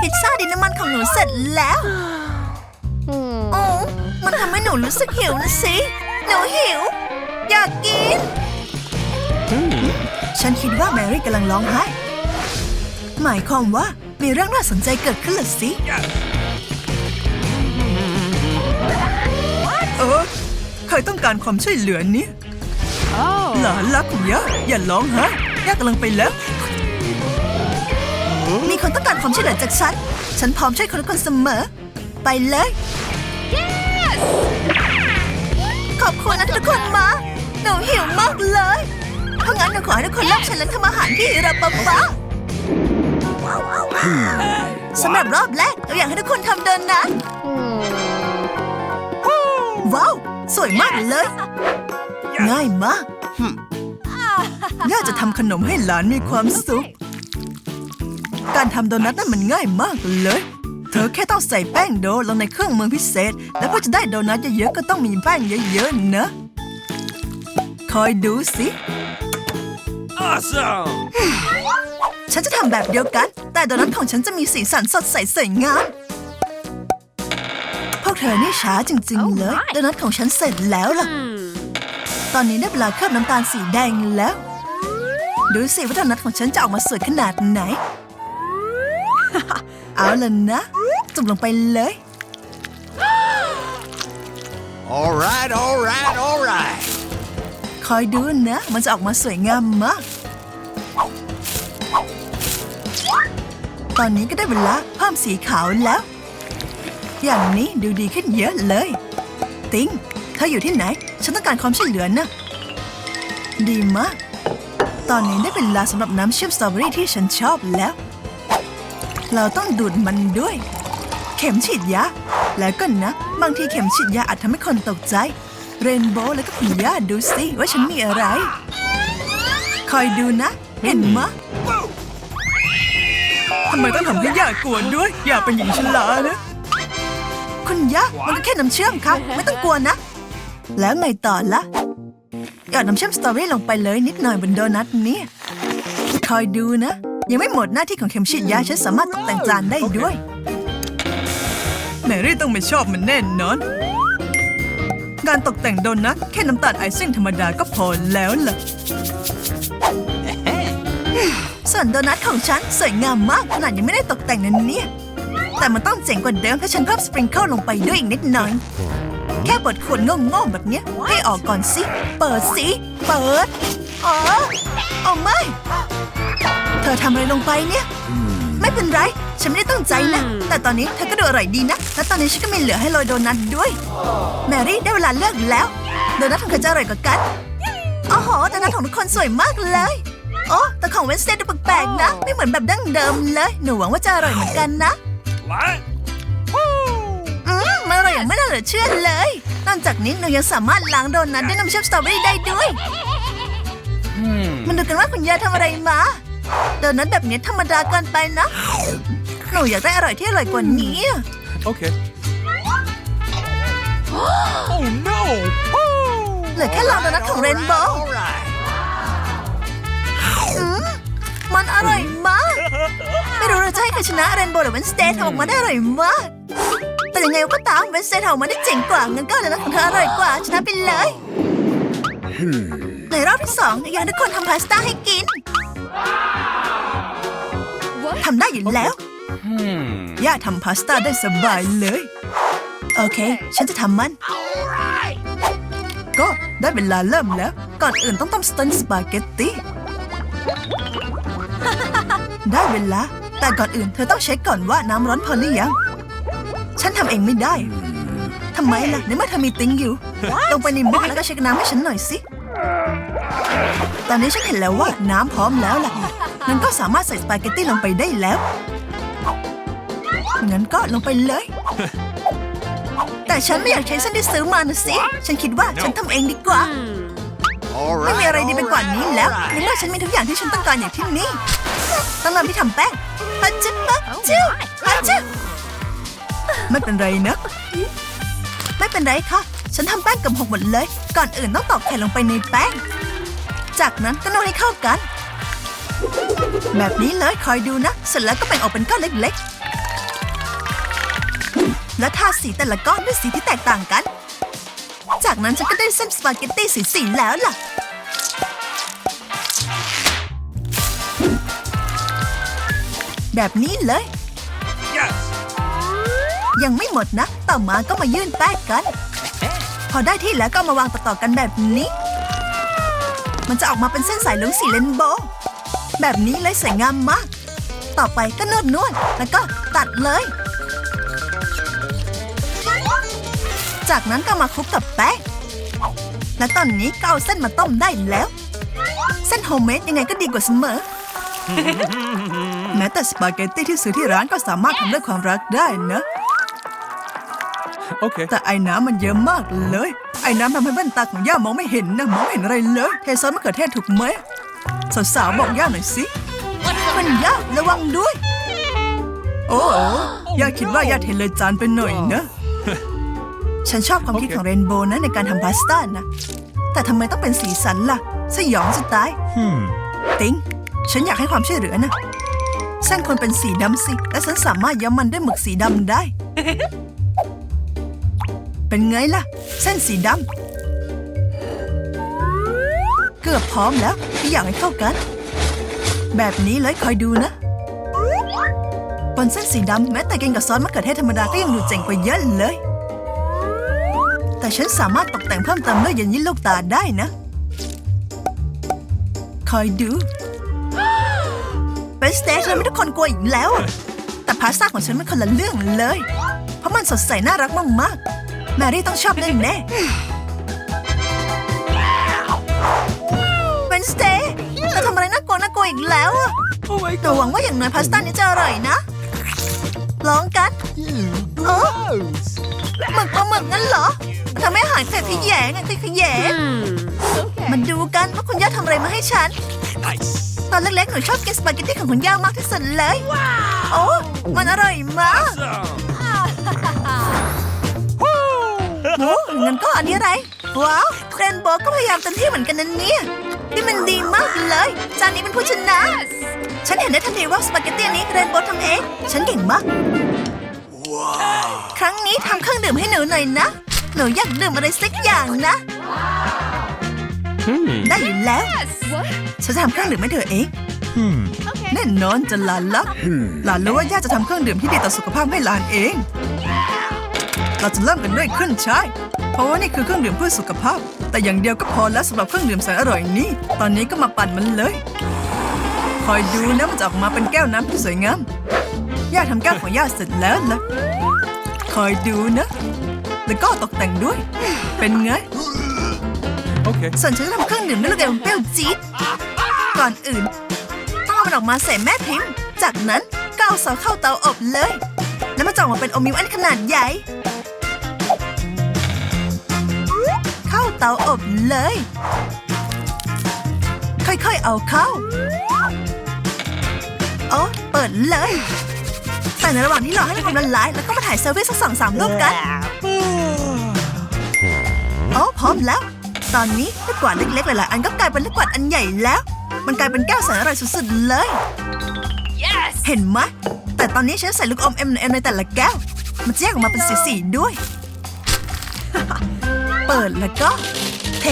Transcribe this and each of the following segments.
พิซซ่าดินน้ำมันของหนูเสร็จแล้วโอ้มันทำให้หนูรู้สึกหิวนะสิ หนูหิว อยากกิน ฉันคิดว่าแมรี่กำลังร้องไห้ หมายความว่ามีเรื่องน่าสนใจเกิดขึ้นละสิเออใครต้องการความช่วยเหลือเนี่ยหลานรักของย่าอย่าร้องไห้ย่ากำลังไปแล้ว มีคนต้องการความช่วยเหลือจากฉัน ฉันพร้อมช่วยคนทุกคนเสมอ ไปเลย ขอบคุณนะทุกคนมาหนูหิวมากเลยเพราะงั้นหนูขอให้ทุกคนเลิกฉันและทำอาหารที่ระบำบ้าสำหรับรอบแรกเราอยากให้ทุกคนทำเดินนะว้าว สวยมากเลย ง่ายมากย่าจะทำขนมให้หลานมีความสุข การทำโดนัทนั้นมันง่ายมากเลย เธอแค่ต้องใส่แป้งโดลงในเครื่องมือพิเศษ และเพื่อจะได้โดนัทเยอะๆก็ต้องมีแป้งเยอะๆนะ คอยดูสิ Awesome! ฉันจะทำแบบเดียวกัน แต่โดนัทของฉันจะมีสีสันสดใสสวยงาม พวกเธอนี่ช้าจริง ๆ เลย โดนัทของฉันเสร็จแล้วล่ะ ตอนนี้ได้เวลาเคลือบน้ำตาลสีแดงแล้ว ดูสิว่าโดนัทของฉันจะออกมาสวยขนาดไหน เอาล่ะนะ จุ่มลงไปเลย All right, all right, all right. คอยดูนะ มันจะออกมาสวยงามมาก ตอนนี้ก็ได้เวลาเพิ่มสีขาวแล้ว อย่างนี้ดูดีขึ้นเยอะเลย ติงเธออยู่ที่ไหน ฉันต้องการความช่วยเหลือนะ ดีมาก ตอนนี้ได้เวลาสำหรับน้ำเชื่อมสตรอเบอรี่ที่ฉันชอบแล้ว เราต้องดูดมันด้วย เข็มฉีดยา แล้วก็นะ บางทีเข็มฉีดยาอาจทำให้คนตกใจ เรนโบว์แล้วก็คุณย่าดูสิว่าฉันมีอะไร คอยดูนะ เห็นมะทำไมต้องทำให้ย่ากลัวด้วย อย่าเป็นหญิงฉลาดนะคุณย่ามันก็แค่น้ำเชื่อมค่ะ ไม่ต้องกลัวนะ แล้วไงต่อละหยอดน้ำเชื่อมสตรอเบอรี่ลงไปเลยนิดหน่อยบนโดนัทนี่คอยดูนะ ยังไม่หมดหน้าที่ของเข็มฉีดยาฉันสามารถตกแต่งจานได้ด้วย แมรี่ต้องไม่ชอบมันแน่นอน การตกแต่งโดนัทแค่น้ำตาลไอซิ่งธรรมดาก็พอแล้วล่ะ ส่วนโดนัทของฉันสวยงามมากขนาดยังไม่ได้ตกแต่งนั่นเนี่ย แต่มันต้องเจ๋งกว่าเดิมถ้าฉันเพิ่มสปริงเกิลลงไปด้วยอีกนิดหน่อย แค่เปิดขวดโง่ๆแบบเนี้ยให้ออกก่อนสิ เปิดสิ เปิด อ๋อ อ๋อไม่เธอทำอะไรลงไปเนี่ย ไม่เป็นไร ฉันไม่ได้ตั้งใจนะ แต่ตอนนี้เธอก็ดูอร่อยดีนะ และตอนนี้ฉันก็มีเหลือให้โรยโดนัทด้วย แมรี่ได้เวลาเลือกแล้ว โดนัทของใครจะอร่อยกว่ากันโอ้โหโดนัทของทุกคนสวยมากเลย โอ้แต่ของเวนสเตย์ดูแปลกๆนะ ไม่เหมือนแบบดั้งเดิมเลย หนูหวังว่าจะอร่อยเหมือนกันนะ What? อืมมันอร่อยอย่างไม่น่าเหลือเชื่อเลย นอกจากนี้หนูยังสามารถล้างโดนัทด้วยน้ำเชื่อมสตรอเบอรี่ได้ด้วย Hmm. มันดูกันว่าคุณยายทำอะไรมาโดนัทแบบนี้ธรรมดาเกินไปนะ หนูอยากได้อร่อยที่อร่อยกว่านี้อะ Okay. oh no! เหลือแค่ลองโดนัทของเรนโบว์ All right. อืมมันอร่อยมาก ไม่รู้เราจะให้ใครชนะเรนโบว์หรือเวนสเตย์ทำออกมาได้อร่อยมาก แต่ยังไงก็ตามเวนสเตย์ทำออกมาได้เจ๋งกว่างั้นก็โดนัทของเธออร่อยกว่าชนะไปเลยในรอบที่สองอยากให้ทุกคนทำพาสต้าให้กิน ทำได้อยู่แล้ว Hmm. ย่าทำพาสต้าได้สบายเลย โอเค ฉันจะทำมัน ก็ได้เวลาเริ่มแล้ว ก่อนอื่นต้องต้มสเต็นสปาเกตตี้ได้เวลา แต่ก่อนอื่นเธอต้องเช็คก่อนว่าน้ำร้อนพอหรือยัง ฉันทำเองไม่ได้ ทำไมล่ะในเมื่อเธอมีติ้งอยู่ ลงไปในหม้อแล้วก็เช็คน้ำให้ฉันหน่อยสิ ตอนนี้ฉันเห็นแล้วว่าน้ำพร้อมแล้วล่ะ งั้นก็สามารถใส่สปาเกตตี้ลงไปได้แล้ว งั้นก็ลงไปเลย แต่ฉันไม่อยากใช้เส้นที่ซื้อมานะสิ ฉันคิดว่าฉันทำเองดีกว่า All ไม่ right. มีอะไรดีไปกว่านี้แล้ว all ใน right. เมื่อฉันมีทุกอย่างที่ฉันต้องการอย่างที่นี่ต้องเริ่มที่ทำแป้งฮัจจิบะจิ้วฮัจจิไม่เป็นไรนะ ไม่เป็นไรค่ะ ฉันทำแป้งเกับหกหมดเลย ก่อนอื่นต้องตอกไข่ลงไปในแป้ง จากนั้นก็นวดให้เข้ากัน แบบนี้เลยคอยดูนะ เสร็จแล้วก็แบ่งออกเป็นก้อนเล็กและทาสีแต่ละก้อนด้วยสีที่แตกต่างกัน จากนั้นฉันก็ได้เส้นสปาเกตตี้สีๆแล้วล่ะ แบบนี้เลย Yes. ยังไม่หมดนะ ต่อมาก็มายื่นแป้งกัน พอได้ที่แล้วก็เอามาวางต่อๆกันแบบนี้ มันจะออกมาเป็นเส้นสายเหลืองสีเรนโบว์ แบบนี้เลยสวยงามมาก ต่อไปก็นวดนวดๆแล้วก็ตัดเลย จากนั้นก็มาคลุกกับแป้ง และตอนนี้ก็เอาเส้นมาต้มได้แล้ว เส้นโฮมเมดยังไงก็ดีกว่าเสมอ แม้แต่สปาเกตตี้ที่ซื้อที่ร้านก็สามารถทำด้วยความรักได้นะ Okay. แต่ไอ้น้ำมันเยอะมากเลย ไอ้น้ำทำให้แว่นตาของย่ามองไม่เห็นนะ มองไม่เห็นอะไรเลย เทซอสมะเขือเทศถูกไหม สาวๆบอกย่าหน่อยสิ มันย่าระวังด้วย โอ้ย่าคิดว่าย่าเทเลยจานไปหน่อยนะ ฉันชอบความคิดของเรนโบว์นะในการทำพาสต้านะ แต่ทำไมต้องเป็นสีสันล่ะ สยองจะตาย Hmm. ติงฉันอยากให้ความช่วยเหลือนะ เส้นควรเป็นสีดำสิ และฉันสามารถย้อมมันด้วยหมึกสีดำได้ เป็นไงล่ะ เส้นสีดำ เกือบพร้อมแล้วที่อยากให้เข้ากัน แบบนี้เลยคอยดูนะบนเส้นสีดำแม้แต่กินกับซอสมะเขือเทศธรรมดาก็ยังดูเจ๋งกว่าเยอะเลย แต่ฉันสามารถตกแต่งเพิ่มเติมด้วยยันยิ้นลูกตาได้นะ คอยดู เป็นสเตจเลยไม่ทุกคนกลัวอีกแล้ว แต่พาสต้าของฉันมันคนละเรื่องเลย เพราะมันสดใสน่ารักมากๆ แมรี่ต้องชอบแน่แน่ แล้วอะ Oh my แต่หวังว่าอย่างน้อยพาสต้านี้จะอร่อยนะ ลองกันโอ้ Gross. หมึกปลาหมึกงั้นเหรอทำให้อาหารเผ็ดขยแยงอะขยแยงมันดูกันว่าคุณย่าทำอะไรมาให้ฉัน Nice. ตอนเล็กๆหนูชอบกินสปาเกตตี้ของคุณย่ามากที่สุดเลยโอ้มันอร่อยมาก Awesome. โอ้งั้นก็อันนี้อะไร ว้าวเรนโบว์ก็พยายามเต็มที่เหมือนกันนะเนี่ย นี่มันดีมากเลย จานนี้เป็นผู้ชนะ ฉันเห็นได้ทันทีว่าสปาเกตตี้นี้เรนโบว์ทำเอง ฉันเก่งมาก ครั้งนี้ทำเครื่องดื่มให้หนูหน่อยนะ หนูอยากดื่มอะไรสักอย่างนะ Hmm. ได้อยู่แล้ว ฉันจะทำเครื่องดื่มให้เธอเอง Hmm. แน่นอนจะหลานละหลานรู้ว่าย่าจะทำเครื่องดื่มที่ดีต่อสุขภาพให้หลานเอง เราจะเริ่มกันด้วยขึ้นช่าย เพราะว่านี่คือเครื่องดื่มเพื่อสุขภาพ แต่อย่างเดียวก็พอแล้วสำหรับเครื่องดื่มแสนอร่อยนี้ ตอนนี้ก็มาปั่นมันเลย คอยดูนะมันจะออกมาเป็นแก้วน้ำที่สวยงาม ย่าทำแก้วของย่าเสร็จแล้วละคอยดูนะ แล้วก็ตกแต่งด้วย เป็นไง Okay. ส่วนฉันจะทำเครื่องดื่มด้วยลูกเอมเปรี้ยวจี๊ด ก่อนอื่น ต้องเอามันออกมาใส่แม่พิมพ์ จากนั้นก็เอาซอสเข้าเตาอบเลย แล้วมันจะออกมาเป็นอมมิวอันขนาดใหญ่ เข้าเตาอบเลย ค่อยๆเอาเข้า โอ้เปิดเลย แต่ในระหว่างที่รอให้มันละลาย แล้วก็มาถ่ายเซอร์วิสสักสองสามรูปกัน โอ้พร้อมแล้ว ตอนนี้ลูกกวาดเล็กๆหลายๆอันก็กลายเป็นลูกกวาดอันใหญ่แล้ว มันกลายเป็นแก้วแสนอร่อยสุดๆเลย Yes! เห็นไหมแต่ตอนนี้ฉันใส่ลูกอม M&M ในแต่ละแก้ว มันจะแยกออกมาเป็นสีๆด้วย เปิดแล้วก็ เท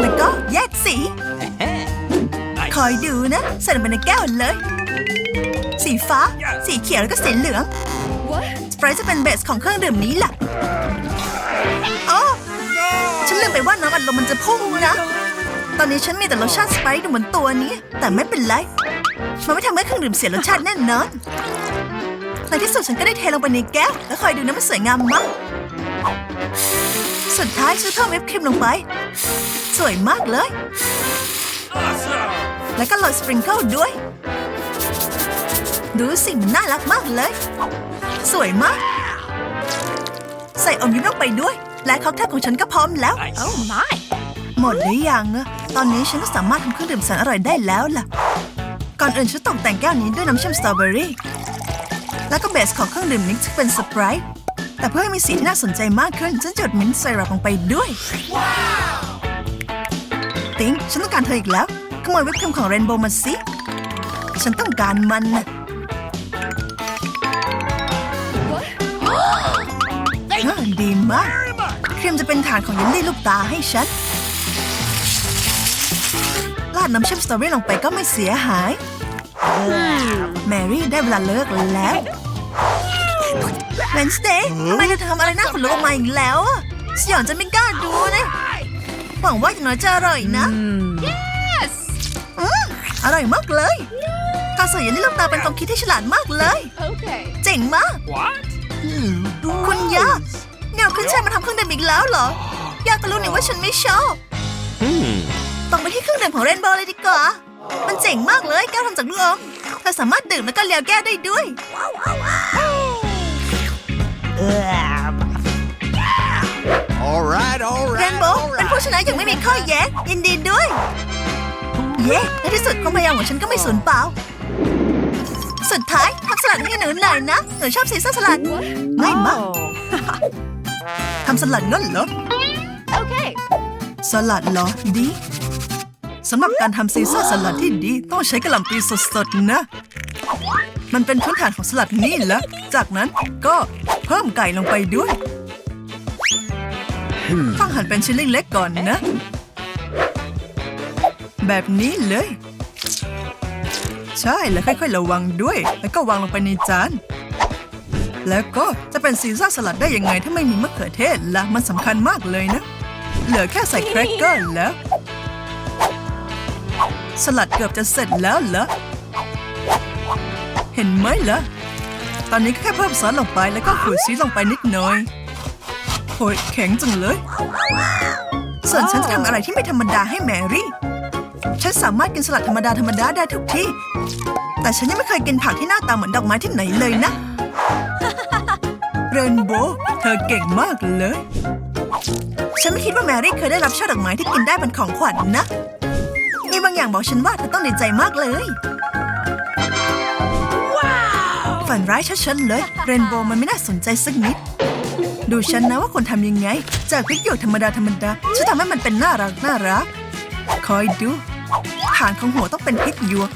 แล้วก็แยกสี Nice. คอยดูนะใส่ลงไปในแก้วเลย สีฟ้า สีเขียวแล้วก็สีเหลือง What? สไปร์จะเป็นเบสของเครื่องดื่มนี้แหละโอ้ฉันลืมไปว่าน้ำอัดลมมันจะพุ่งนะ ตอนนี้ฉันมีแต่รสชาติสไปร์อยู่บนตัวนี้ แต่ไม่เป็นไร มันไม่ทำให้เครื่องดื่มเสียรสชาติแน่นอนในที่สุดฉันก็ได้เทลงไปในแก้ว แล้วคอยดูนะมันสวยงามมาก สุดท้ายฉันเพิ่มวิปครีมลงไป สวยมากเลย Awesome. แล้วก็โรยสปริงเกิลด้วย ดูสิมันน่ารักมากเลย สวยมาก ใส่อมยิ้มลงไปด้วย และค็อกเทลของฉันก็พร้อมแล้ว Nice. Oh my! หมดหรือยังอะตอนนี้ฉันก็สามารถทำเครื่องดื่มแสนอร่อยได้แล้วล่ะ ก่อนอื่นฉันตกแต่งแก้วนี้ด้วยน้ำเชื่อมสตรอเบอรี่ แล้วก็เบสของเครื่องดื่มนี้จะเป็นสไปร์ แต่เพื่อให้มีสีที่น่าสนใจมากขึ้น ฉันจดมิ้นท์ไซรัปลงไปด้วย ติงฉันต้องการเธออีกแล้ว ขโมยวิปครีมของเรนโบว์มาสิ ฉันต้องการมันนะ What? มาก ครีมจะเป็นฐานของเยลลี่ลูกตาให้ฉัน ราดน้ำเชื่อมสตรอเบอรี่ลงไปก็ไม่เสียหาย แมรี่ได้เวลาเลิกแล้ว เวนสเดย์ทำไมเธอทำอะไรหน้าขนลุกออกมาอีกแล้วอะสยองจะไม่กล้าดูนะ หวังว่าอย่างน้อยจะอร่อยนะอืมอร่อยมากเลยการใส่เยลลี่ลูกตาเป็นความคิดที่ฉลาดมากเลย Okay. เจ๋งมาก What? คุณย่าเนี่ยเอาขึ้นช่ายมาทำเครื่องดื่มอีกแล้วเหรอย่าก็รู้นี่ว่าฉันไม่ชอบ Hmm. ต้องไปที่เครื่องดื่มของเรนโบว์เลยดีกว่า มันเจ๋งมากเลยแก้วทำจากลูกอมเธอสามารถดื่มแล้วก็เลียวแก้วได้ด้วย All right, all เร right. นโบว์เป็นผู้ชนะอย่างไม่มีข้อแย้งยินดีด้วย เย้ในที่สุดความพยายามของฉันก็ไม่สูญเปล่า สุดท้ายทำสลัดให้หนูหน่อยนะ หนูชอบซีซ่าสลัดง่ายมากทำสลัดงั้นเหรอ Okay. สลัดเหรอดีสำหรับการทำซีซ่าสลัดที่ดีต้องใช้กระหล่ำปลีสดๆนะ มันเป็นพื้นฐานของสลัดนี่แหละ จากนั้นก็ เพิ่มไก่ลงไปด้วยต้องหั่นเป็นชิ้นเล็กๆก่อนนะ แบบนี้เลย ใช่แล้วค่อยๆระวังด้วย แล้วก็วางลงไปในจานแล้วก็จะเป็นซีซ่าสลัดได้ยังไงถ้าไม่มีมะเขือเทศล่ะมันสำคัญมากเลยนะ เหลือแค่ใส่แครกเกอร์แล้ว สลัดเกือบจะเสร็จแล้วเหรอเห็นไหมล่ะ ตอนนี้ก็แค่เพิ่มซอสลงไปแล้วก็ขูดชีสลงไปนิดหน่อยโหยแข็งจังเลย ส่วนฉันจะทำอะไรที่ไม่ธรรมดาให้แมรี่ ฉันสามารถกินสลัดธรรมดาธรรมดาได้ทุกที่ แต่ฉันยังไม่เคยกินผักที่หน้าตาเหมือนดอกไม้ที่ไหนเลยนะ เรนโบว์เธอเก่งมากเลย ฉันไม่คิดว่าแมรี่เคยได้รับช่อดอกไม้ที่กินได้เป็นของขวัญนนะ มีบางอย่างบอกฉันว่าเธอต้องดีใจมากเลย ฝันร้ายชัดๆเลย เรนโบว์มันไม่น่าสนใจสักนิด ดูฉันนะว่าคนทำยังไง จากพริกหยวกธรรมดาธรรมดาฉันทำให้มันเป็นน่ารักน่ารัก คอยดูฐานของหัวต้องเป็นพริกหยวก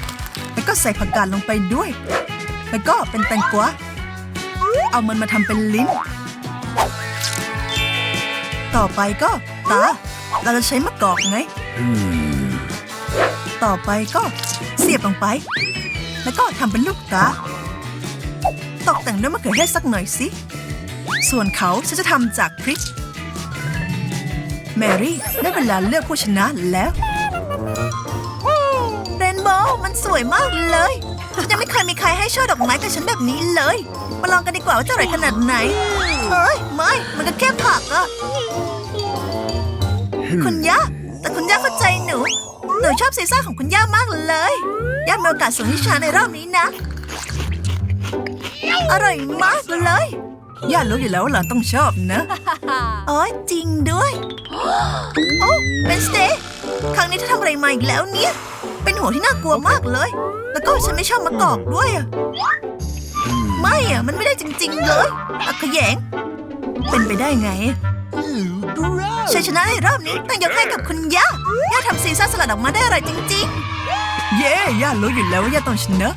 แล้วก็ใส่ผักกาดลงไปด้วย แล้วก็เป็นแตงกวา เอามันมาทำเป็นลิ้น ต่อไปก็ตา เราจะใช้มะกอกไง ต่อไปก็เสียบลงไป แล้วก็ทำเป็นลูกตา ตกแต่งด้วยมะเขือเทศสักหน่อยสิ ส่วนเขาฉันจะทำจากพริก แมรี่ได้เวลาเลือกผู้ชนะแล้วเรนโบว์มันสวยมากเลย ฉันยังไม่เคยมีใครให้ช่อดอกไม้กับฉันแบบนี้เลย มาลองกันดีกว่าว่าจะอร่อยขนาดไหนเฮ้ย ไม่ มันก็แค่ผักอะคุณย่า แต่คุณย่าเข้าใจหนู หนูชอบซีซ่าของคุณย่ามากเลย ย่ามีโอกาสส่งวิชาในรอบนี้นะ อร่อยมากเลยย่ารู้อยู่แล้วว่าหลานต้องชอบนะอ๋อจริงด้วยโอ้เป็นสเตย์ครั้งนี้เธอทำอะไรมาอีกแล้วเนี่ย เป็นหัวที่น่ากลัวมากเลย แล้วก็ฉันไม่ชอบมะกอกด้วยอะไม่อะมันไม่ได้จริง ๆ เลยอักขยง เป็นไปได้ไงชัยชนะในรอบนี้ต้องยกให้กับคุณย่าย่าทำซีซ่าสลัดออกมาได้อร่อยจริง ๆ เย้ย่ารู้อยู่แล้วว่าย่าต้องชนะ